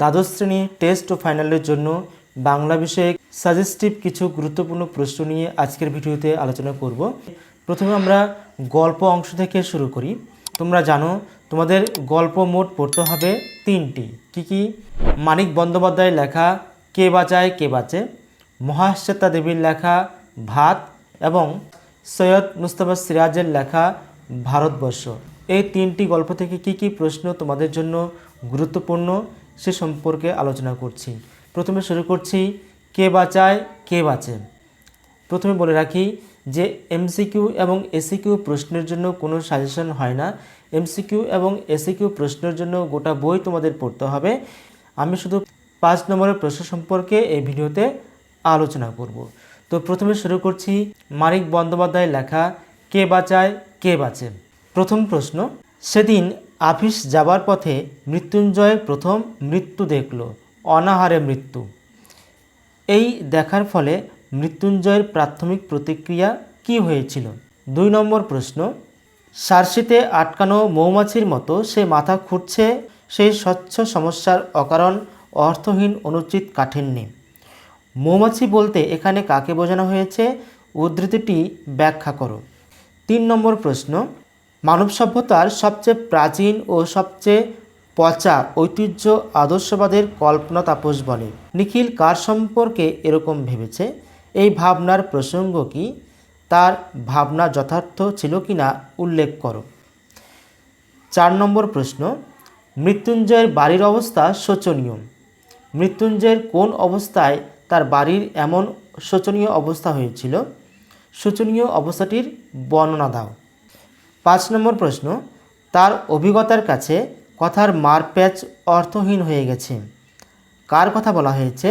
দ্বাদশ শ্রেণি টেস্ট ও ফাইনালের জন্য বাংলা বিষয়ে সাজেস্টিভ কিছু গুরুত্বপূর্ণ প্রশ্ন নিয়ে আজকের ভিডিওতে আলোচনা করব। প্রথমে আমরা গল্প অংশ থেকে শুরু করি। তোমরা জানো, তোমাদের গল্প মোট পড়তে হবে তিনটি। কি কি? মানিক বন্দ্যোপাধ্যায়ের লেখা কে বাঁচায়, কে বাঁচে, মহাশ্বেতা দেবীর লেখা ভাত এবং সৈয়দ মুস্তফা সিরাজের লেখা ভারতবর্ষ। এই তিনটি গল্প থেকে কি কি প্রশ্ন তোমাদের জন্য গুরুত্বপূর্ণ? সে সম্পর্কে আলোচনা করছি। প্রথমে শুরু করছি, কে বাঁচায়, কে বাঁচে? প্রথমে বলে রাখি যে এমসিকিউ এবং এসিকিউ প্রশ্নের জন্য কোনো সাজেশন হয় না। এমসিকিউ এবং এসিকিউ প্রশ্নের জন্য গোটা বই তোমাদের পড়তে হবে। আমি শুধু পাঁচ নম্বরের প্রশ্ন সম্পর্কে এই ভিডিওতে আলোচনা করব। তো প্রথমে শুরু করছি, মানিক বন্দ্যোপাধ্যায়ের লেখা, কে বাঁচায়, কে বাঁচে? প্রথম প্রশ্ন, সেদিন আফিস যাবার পথে মৃত্যুঞ্জয় প্রথম মৃত্যু দেখল, অনাহারে মৃত্যু। এই দেখার ফলে মৃত্যুঞ্জয়ের প্রাথমিক প্রতিক্রিয়া কি হয়েছিল? দুই নম্বর প্রশ্ন, সার্সিতে আটকানো মৌমাছির মতো সে মাথা খুঁড়ছে সেই স্বচ্ছ সমস্যার অকারণ অর্থহীন অনুচিত কাঠিন্যে। মৌমাছি বলতে এখানে কাকে বোঝানো হয়েছে? উদ্ধৃতিটি ব্যাখ্যা করো। তিন নম্বর প্রশ্ন মানব সভ্যতার সবচেয়ে প্রাচীন ও সবচেয়ে পচা ঐতিহ্য আদর্শবাদের কল্পনা তাপস বলে। নিখিল কার সম্পর্কে এরকম ভেবেছে? এই ভাবনার প্রসঙ্গ কি? তার ভাবনা যথার্থ ছিল কি না উল্লেখ করো। চার নম্বর প্রশ্ন, মৃত্যুঞ্জয়ের বাড়ির অবস্থা শোচনীয়। মৃত্যুঞ্জয়ের কোন অবস্থায় তার বাড়ির এমন শোচনীয় অবস্থা হয়েছিল? শোচনীয় অবস্থাটির বর্ণনা দাও। পাঁচ নম্বর প্রশ্ন, তার অভিজ্ঞতার কাছে কথার মারপ্যাচ অর্থহীন হয়ে গেছে। কার কথা বলা হয়েছে?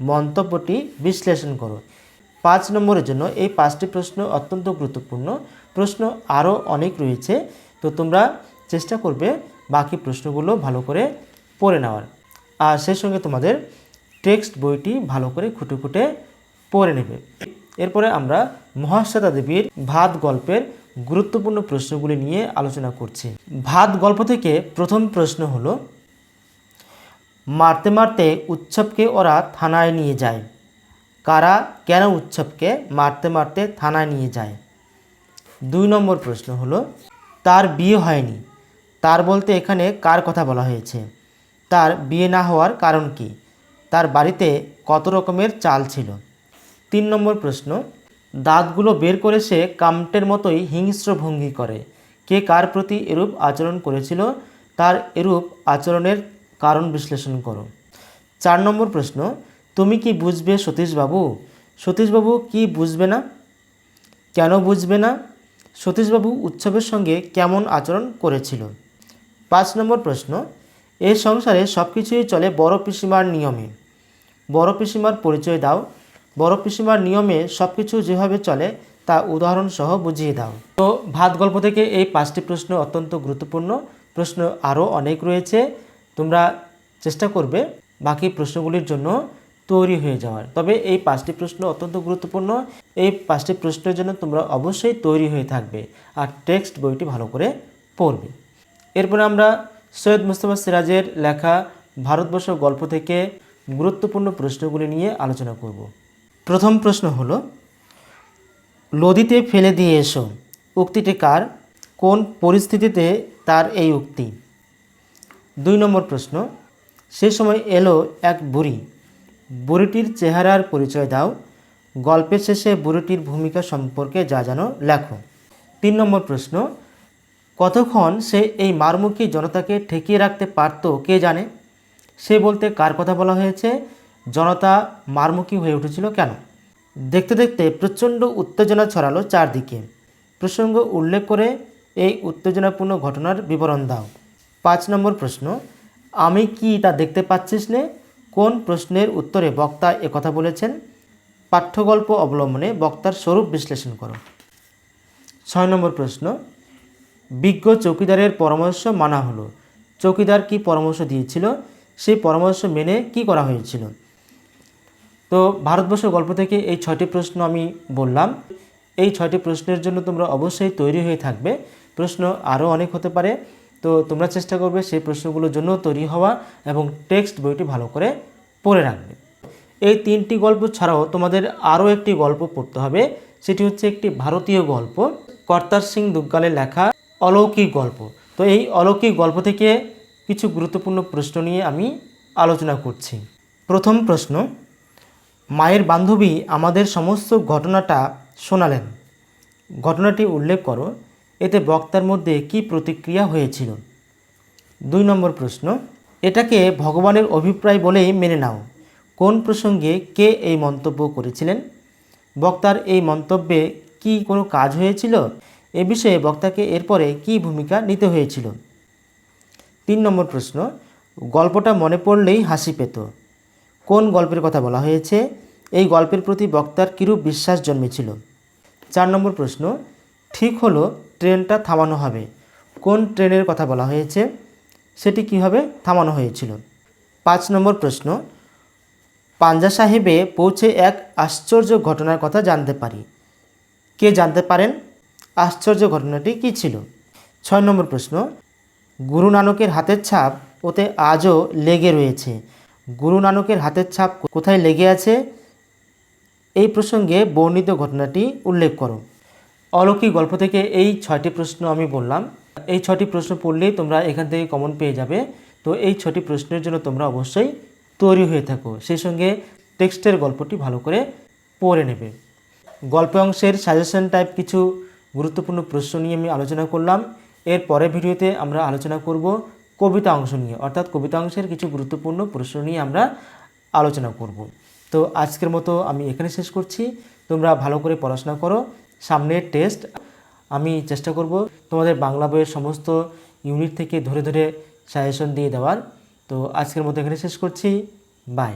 মন্তব্যটি বিশ্লেষণ করো পাঁচ নম্বরের জন্য এই পাঁচটি প্রশ্ন অত্যন্ত গুরুত্বপূর্ণ। প্রশ্ন আরও অনেক রয়েছে, তো তোমরা চেষ্টা করবে বাকি প্রশ্নগুলো ভালো করে পড়ে নেওয়ার। আর সেই সঙ্গে তোমাদের টেক্সট বইটি ভালো করে খুঁটে খুঁটে পড়ে নেবে। এরপরে আমরা মহাশ্বেতা দেবীর ভাত গল্পের গুরুত্বপূর্ণ প্রশ্নগুলি নিয়ে আলোচনা করছি। ভাত গল্প থেকে প্রথম প্রশ্ন হলো, মারতে মারতে উৎসবকে ওরা থানায় নিয়ে যায়। কারা কেন উৎসবকে মারতে মারতে থানায় নিয়ে যায়? দুই নম্বর প্রশ্ন হলো, তার বিয়ে হয়নি। তার বলতে এখানে কার কথা বলা হয়েছে? তার বিয়ে না হওয়ার কারণ কি? তার বাড়িতে কত রকমের চাল ছিল? তিন নম্বর প্রশ্ন দাঁতগুলো বের করে সে কামটের মতোই হিংস্র ভঙ্গি করে। কে কার প্রতি এরূপ আচরণ করেছিল, তার এরূপ আচরণের কারণ বিশ্লেষণ করো। চার নম্বর প্রশ্ন, তুমি কি বুঝবে সতীশবাবু? সতীশবাবু কি বুঝবে না? কেন বুঝবে না? সতীশবাবু উৎসবের সঙ্গে কেমন আচরণ করেছিল? পাঁচ নম্বর প্রশ্ন এই সংসারে সব কিছুই চলে বড় পিসিমার নিয়মে। বড় পিসিমার পরিচয় দাও বড় পিসিমার নিয়মে সব কিছু যেভাবে চলে, তা উদাহরণ সহ বুঝিয়ে দাও। তো ভাত গল্প থেকে এই পাঁচটি প্রশ্ন অত্যন্ত গুরুত্বপূর্ণ। প্রশ্ন আরও অনেক রয়েছে, তোমরা চেষ্টা করবে বাকি প্রশ্নগুলির জন্য তৈরি হয়ে যাওয়ার। তবে এই পাঁচটি প্রশ্ন অত্যন্ত গুরুত্বপূর্ণ। এই পাঁচটি প্রশ্নের জন্য তোমরা অবশ্যই তৈরি হয়ে থাকবে আর টেক্সট বইটি ভালো করে পড়বে। এরপরে আমরা সৈয়দ মুস্তফা সিরাজের লেখা ভারতবর্ষ গল্প থেকে গুরুত্বপূর্ণ প্রশ্নগুলি নিয়ে আলোচনা করব। প্রথম প্রশ্ন হলো নদীতে ফেলে দিয়ে এসো। উক্তিটি কার? কোন পরিস্থিতিতে তার এই উক্তি? দুই নম্বর প্রশ্ন, সে সময় এলো এক বুড়ি। বুড়িটির চেহারার পরিচয় দাও। গল্পের শেষে বুড়িটির ভূমিকা সম্পর্কে যা জানো লেখো। তিন নম্বর প্রশ্ন, কতক্ষণ সে এই মারমুখী জনতাকে ঠেকিয়ে রাখতে পারত কে জানে? সে বলতে কার কথা বলা হয়েছে? জনতা মারমুখী হয়ে উঠেছিল কেন? দেখতে দেখতে প্রচণ্ড উত্তেজনা ছড়ালো চারদিকে। প্রসঙ্গ উল্লেখ করে এই উত্তেজনাপূর্ণ ঘটনার বিবরণ দাও। পাঁচ নম্বর প্রশ্ন, আমি কি তা দেখতে পাচ্ছিস নে? কোন প্রশ্নের উত্তরে বক্তা কথা বলেছেন? পাঠ্যগল্প অবলম্বনে বক্তার স্বরূপ বিশ্লেষণ করো। ছয় নম্বর প্রশ্ন, বিজ্ঞ চৌকিদারের পরামর্শ মানা হলো। চৌকিদার কি পরামর্শ দিয়েছিল? সেই পরামর্শ মেনে কি করা হয়েছিল? তো ভারতবর্ষের গল্প থেকে এই ছয়টি প্রশ্ন আমি বললাম। এই ছয়টি প্রশ্নের জন্য তোমরা অবশ্যই তৈরি হয়ে থাকবে। প্রশ্ন আরও অনেক হতে পারে। তো তোমরা চেষ্টা করবে সেই প্রশ্নগুলোর জন্য তৈরি হওয়া এবং টেক্সট বইটি ভালো করে পড়ে রাখবে। এই তিনটি গল্প ছাড়াও তোমাদের আরও একটি গল্প পড়তে হবে। সেটি হচ্ছে একটি ভারতীয় গল্প, কর্তার সিং দুগ্গালের লেখা অলৌকিক গল্প। তো এই অলৌকিক গল্প থেকে কিছু গুরুত্বপূর্ণ প্রশ্ন নিয়ে আমি আলোচনা করছি। প্রথম প্রশ্ন মায়ের বান্ধবী আমাদের সমস্ত ঘটনাটা শোনালেন। ঘটনাটি উল্লেখ করো, এতে বক্তার মধ্যে কি প্রতিক্রিয়া হয়েছিল? দুই নম্বর প্রশ্ন, এটাকে ভগবানের অভিপ্রায় বলেই মেনে নাও। কোন প্রসঙ্গে কে এই মন্তব্য করেছিলেন? বক্তার এই মন্তব্যে কি কোনো কাজ হয়েছিল? এ বিষয়ে বক্তাকে এরপরে কি ভূমিকা নিতে হয়েছিল? তিন নম্বর প্রশ্ন, গল্পটা মনে পড়লেই হাসি পেত। কোন গল্পের কথা বলা হয়েছে? এই গল্পের প্রতি বক্তার কিরূপ বিশ্বাস জন্মেছিল? চার নম্বর প্রশ্ন, ঠিক হলো ট্রেনটা থামানো হবে। কোন ট্রেনের কথা বলা হয়েছে? সেটি কীভাবে থামানো হয়েছিল? পাঁচ নম্বর প্রশ্ন, পাঞ্জা সাহেবে পৌঁছে এক আশ্চর্য ঘটনার কথা জানতে পারি। কে জানতে পারেন? আশ্চর্য ঘটনাটি কী ছিল? ছয় নম্বর প্রশ্ন, গুরু নানকের হাতের ছাপ ওতে আজও লেগে রয়েছে। গুরু নানকের হাতের ছাপ কোথায় লেগে আছে? এই প্রসঙ্গে বর্ণিত ঘটনাটি উল্লেখ করো। অলৌকিক গল্প থেকে এই ছয়টি প্রশ্ন আমি বললাম। এই ছটি প্রশ্ন পড়লেই তোমরা এখান থেকে কমন পেয়ে যাবে। তো এই ছটি প্রশ্নের জন্য তোমরা অবশ্যই তৈরি হয়ে থাকো। সেই সঙ্গে টেক্সটের গল্পটি ভালো করে পড়ে নেবে। গল্প অংশের সাজেশন টাইপ কিছু গুরুত্বপূর্ণ প্রশ্ন নিয়ে আমি আলোচনা করলাম। এর পরের ভিডিওতে আমরা আলোচনা করব কবিতা অংশ নিয়ে, অর্থাৎ কবিতা অংশের কিছু গুরুত্বপূর্ণ প্রশ্ন নিয়ে আমরা আলোচনা করব। তো আজকের মতো আমি এখানে শেষ করছি। তোমরা ভালো করে পড়াশোনা করো। সামনের টেস্ট আমি চেষ্টা করব তোমাদের বাংলা বইয়ের সমস্ত ইউনিট থেকে ধরে ধরে সাজেশন দিয়ে দেওয়ার। তো আজকের মতো এখানে শেষ করছি। বাই।